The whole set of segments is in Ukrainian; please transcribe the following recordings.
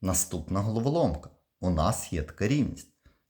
Наступна головоломка. У нас є така рівність.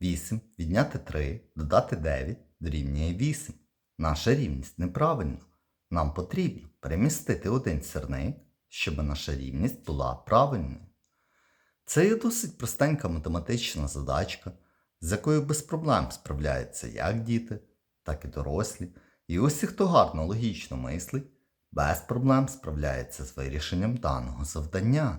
8 відняти 3, додати 9 дорівнює 8. Наша рівність неправильна. Нам потрібно перемістити один сірник, щоб наша рівність була правильною. Це є досить простенька математична задачка, з якою без проблем справляються як діти, так і дорослі. І усі, хто гарно логічно мислить, без проблем справляється з вирішенням даного завдання.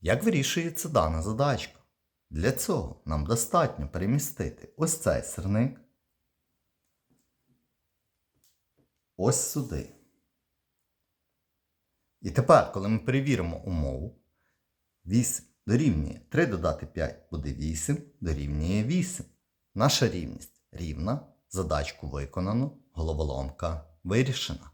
Як вирішується дана задачка? Для цього нам достатньо перемістити ось цей сирник ось сюди. І тепер, коли ми перевіримо умову, 8 дорівнює 3 додати 5 буде 8, дорівнює 8. Наша рівність рівна, задачку виконано, головоломка вирішена.